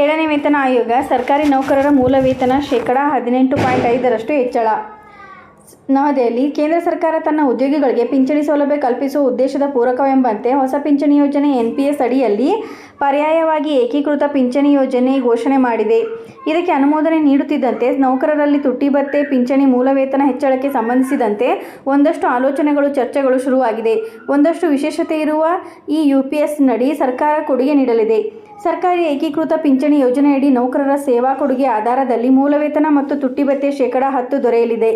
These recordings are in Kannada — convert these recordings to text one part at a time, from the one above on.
ಏಳನೇ ವೇತನ ಆಯೋಗ ಸರ್ಕಾರಿ ನೌಕರರ ಮೂಲ ವೇತನ ಶೇಕಡಾ ಹದಿನೆಂಟು ಪಾಯಿಂಟ್ ಐದರಷ್ಟು ಹೆಚ್ಚಳ. ನವದೆಹಲಿ, ಕೇಂದ್ರ ಸರ್ಕಾರ ತನ್ನ ಉದ್ಯೋಗಿಗಳಿಗೆ ಪಿಂಚಣಿ ಸೌಲಭ್ಯ ಕಲ್ಪಿಸುವ ಉದ್ದೇಶದ ಪೂರಕವೆಂಬಂತೆ ಹೊಸ ಪಿಂಚಣಿ ಯೋಜನೆ ಎನ್ಪಿಎಸ್ ಅಡಿಯಲ್ಲಿ ಪರ್ಯಾಯವಾಗಿ ಏಕೀಕೃತ ಪಿಂಚಣಿ ಯೋಜನೆ ಘೋಷಣೆ ಮಾಡಿದೆ. ಇದಕ್ಕೆ ಅನುಮೋದನೆ ನೀಡುತ್ತಿದ್ದಂತೆ ನೌಕರರಲ್ಲಿ ತುಟ್ಟಿಭತ್ತೆ ಪಿಂಚಣಿ ಮೂಲ ವೇತನ ಹೆಚ್ಚಳಕ್ಕೆ ಸಂಬಂಧಿಸಿದಂತೆ ಒಂದಷ್ಟು ಆಲೋಚನೆಗಳು, ಚರ್ಚೆಗಳು ಶುರುವಾಗಿದೆ. ಒಂದಷ್ಟು ವಿಶೇಷತೆ ಇರುವ ಈ ಯು ಪಿ ಎಸ್ ನಡಿ ಸರ್ಕಾರ ಕೊಡುಗೆ ನೀಡಲಿದೆ. ಸರ್ಕಾರಿ ಏಕೀಕೃತ ಪಿಂಚಣಿ ಯೋಜನೆಯಡಿ ನೌಕರರ ಸೇವಾ ಕೊಡುಗೆ ಆಧಾರದಲ್ಲಿ ಮೂಲ ವೇತನ ಮತ್ತು ತುಟ್ಟಿ ಭತ್ಯೆ ಶೇಕಡ ಹತ್ತು ದೊರೆಯಲಿದೆ.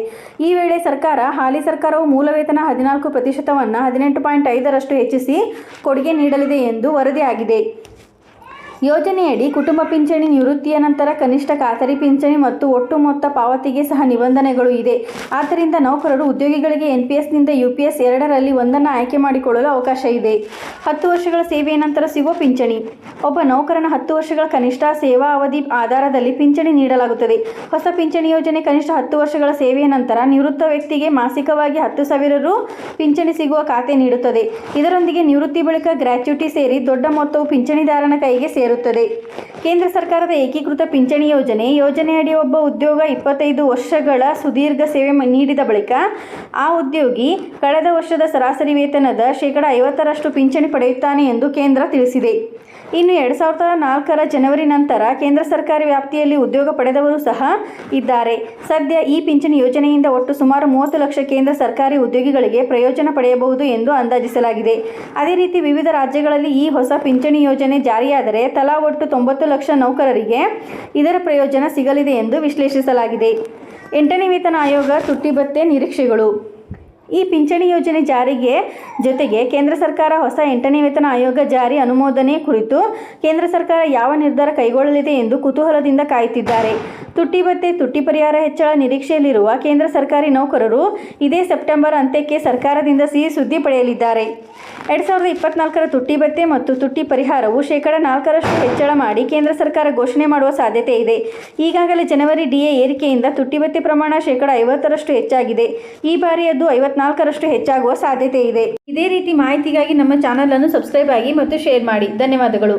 ಈ ವೇಳೆ ಸರ್ಕಾರ, ಹಾಲಿ ಸರ್ಕಾರವು ಮೂಲ ವೇತನ ಹದಿನಾಲ್ಕು ಪ್ರತಿಶತವನ್ನು ಹದಿನೆಂಟು ಪಾಯಿಂಟ್ ಐದರಷ್ಟು ಹೆಚ್ಚಿಸಿ ಕೊಡುಗೆ ನೀಡಲಿದೆ ಎಂದು ವರದಿಯಾಗಿದೆ. ಯೋಜನೆಯಡಿ ಕುಟುಂಬ ಪಿಂಚಣಿ ನಿವೃತ್ತಿಯ ನಂತರ ಕನಿಷ್ಠ ಖಾತರಿ ಪಿಂಚಣಿ ಮತ್ತು ಒಟ್ಟು ಮೊತ್ತ ಪಾವತಿಗೆ ಸಹ ನಿಬಂಧನೆಗಳು ಇದೆ. ಆದ್ದರಿಂದ ನೌಕರರು ಉದ್ಯೋಗಿಗಳಿಗೆ ಎನ್ಪಿಎಸ್ನಿಂದ ಯುಪಿಎಸ್ ಎರಡರಲ್ಲಿ ಒಂದನ್ನು ಆಯ್ಕೆ ಮಾಡಿಕೊಳ್ಳಲು ಅವಕಾಶ ಇದೆ. ಹತ್ತು ವರ್ಷಗಳ ಸೇವೆಯ ನಂತರ ಸಿಗುವ ಪಿಂಚಣಿ. ಒಬ್ಬ ನೌಕರನ ಹತ್ತು ವರ್ಷಗಳ ಕನಿಷ್ಠ ಸೇವಾ ಅವಧಿ ಆಧಾರದಲ್ಲಿ ಪಿಂಚಣಿ ನೀಡಲಾಗುತ್ತದೆ. ಹೊಸ ಪಿಂಚಣಿ ಯೋಜನೆ ಕನಿಷ್ಠ ಹತ್ತು ವರ್ಷಗಳ ಸೇವೆಯ ನಂತರ ನಿವೃತ್ತ ವ್ಯಕ್ತಿಗೆ ಮಾಸಿಕವಾಗಿ ಹತ್ತು ಸಾವಿರ ರು ಪಿಂಚಣಿ ಸಿಗುವ ಖಾತೆ ನೀಡುತ್ತದೆ. ಇದರೊಂದಿಗೆ ನಿವೃತ್ತಿ ಬಳಿಕ ಗ್ರಾಚ್ಯುಟಿ ಸೇರಿ ದೊಡ್ಡ ಮೊತ್ತವು ಪಿಂಚಣಿದಾರನ ಕೈಗೆ ಸೇರುತ್ತದೆ ಕೇಂದ್ರ ಸರ್ಕಾರದ ಏಕೀಕೃತ ಪಿಂಚಣಿ ಯೋಜನೆ, ಯೋಜನೆಯಡಿ ಒಬ್ಬ ಉದ್ಯೋಗ ಇಪ್ಪತ್ತೈದು ವರ್ಷಗಳ ಸುದೀರ್ಘ ಸೇವೆ ನೀಡಿದ ಬಳಿಕ ಆ ಉದ್ಯೋಗಿ ಕಳೆದ ವರ್ಷದ ಸರಾಸರಿ ವೇತನದ ಶೇಕಡ ಐವತ್ತರಷ್ಟು ಪಿಂಚಣಿ ಪಡೆಯುತ್ತಾನೆ ಎಂದು ಕೇಂದ್ರ ತಿಳಿಸಿದೆ. ಇನ್ನು ಎರಡು ಸಾವಿರದ ನಾಲ್ಕರ ಜನವರಿ ನಂತರ ಕೇಂದ್ರ ಸರ್ಕಾರಿ ವ್ಯಾಪ್ತಿಯಲ್ಲಿ ಉದ್ಯೋಗ ಪಡೆದವರು ಸಹ ಇದ್ದಾರೆ. ಸದ್ಯ ಈ ಪಿಂಚಣಿ ಯೋಜನೆಯಿಂದ ಒಟ್ಟು ಸುಮಾರು ಮೂವತ್ತು ಲಕ್ಷ ಕೇಂದ್ರ ಸರ್ಕಾರಿ ಉದ್ಯೋಗಿಗಳಿಗೆ ಪ್ರಯೋಜನ ಪಡೆಯಬಹುದು ಎಂದು ಅಂದಾಜಿಸಲಾಗಿದೆ. ಅದೇ ರೀತಿ ವಿವಿಧ ರಾಜ್ಯಗಳಲ್ಲಿ ಈ ಹೊಸ ಪಿಂಚಣಿ ಯೋಜನೆ ಜಾರಿಯಾದರೆ ತಲಾ ಒಟ್ಟು ತೊಂಬತ್ತು ಲಕ್ಷ ನೌಕರರಿಗೆ ಇದರ ಪ್ರಯೋಜನ ಸಿಗಲಿದೆ ಎಂದು ವಿಶ್ಲೇಷಿಸಲಾಗಿದೆ. ಎಂಟನೇ ವೇತನ ಆಯೋಗ ತುಟ್ಟಿ ಭತ್ತೆ ನಿರೀಕ್ಷೆಗಳು. ಈ ಪಿಂಚಣಿ ಯೋಜನೆ ಜಾರಿಗೆ ಜೊತೆಗೆ ಕೇಂದ್ರ ಸರ್ಕಾರ ಹೊಸ ಎಂಟನೇ ವೇತನ ಆಯೋಗ ಜಾರಿ ಅನುಮೋದನೆ ಕುರಿತು ಕೇಂದ್ರ ಸರ್ಕಾರ ಯಾವ ನಿರ್ಧಾರ ಕೈಗೊಳ್ಳಲಿದೆ ಎಂದು ಕುತೂಹಲದಿಂದ ಕಾಯುತ್ತಿದ್ದಾರೆ ತುಟ್ಟಿ ಭತ್ತೆ ತುಟ್ಟಿ ಪರಿಹಾರ ಹೆಚ್ಚಳ ನಿರೀಕ್ಷೆಯಲ್ಲಿರುವ ಕೇಂದ್ರ ಸರ್ಕಾರಿ ನೌಕರರು ಇದೇ ಸೆಪ್ಟೆಂಬರ್ ಅಂತ್ಯಕ್ಕೆ ಸರ್ಕಾರದಿಂದ ಸಿಹಿ ಸುದ್ದಿ ಪಡೆಯಲಿದ್ದಾರೆ. ಎರಡು ಸಾವಿರದ ಇಪ್ಪತ್ನಾಲ್ಕರ ತುಟ್ಟಿ ಭತ್ತೆ ಮತ್ತು ತುಟ್ಟಿ ಪರಿಹಾರವು ಶೇಕಡಾ ನಾಲ್ಕರಷ್ಟು ಹೆಚ್ಚಳ ಮಾಡಿ ಕೇಂದ್ರ ಸರ್ಕಾರ ಘೋಷಣೆ ಮಾಡುವ ಸಾಧ್ಯತೆ ಇದೆ. ಈಗಾಗಲೇ ಜನವರಿ ಡಿಎ ಏರಿಕೆಯಿಂದ ತುಟ್ಟಿ ಭತ್ತೆ ಪ್ರಮಾಣ ಶೇಕಡ ಐವತ್ತರಷ್ಟು ಹೆಚ್ಚಾಗಿದೆ. ಈ ಬಾರಿ ಅದು ಐವತ್ನಾಲ್ಕರಷ್ಟು ಹೆಚ್ಚಾಗುವ ಸಾಧ್ಯತೆ ಇದೆ. ಇದೇ ರೀತಿ ಮಾಹಿತಿಗಾಗಿ ನಮ್ಮ ಚಾನಲ್ ಅನ್ನು ಸಬ್ಸ್ಕ್ರೈಬ್ ಆಗಿ ಮತ್ತು ಶೇರ್ ಮಾಡಿ. ಧನ್ಯವಾದಗಳು.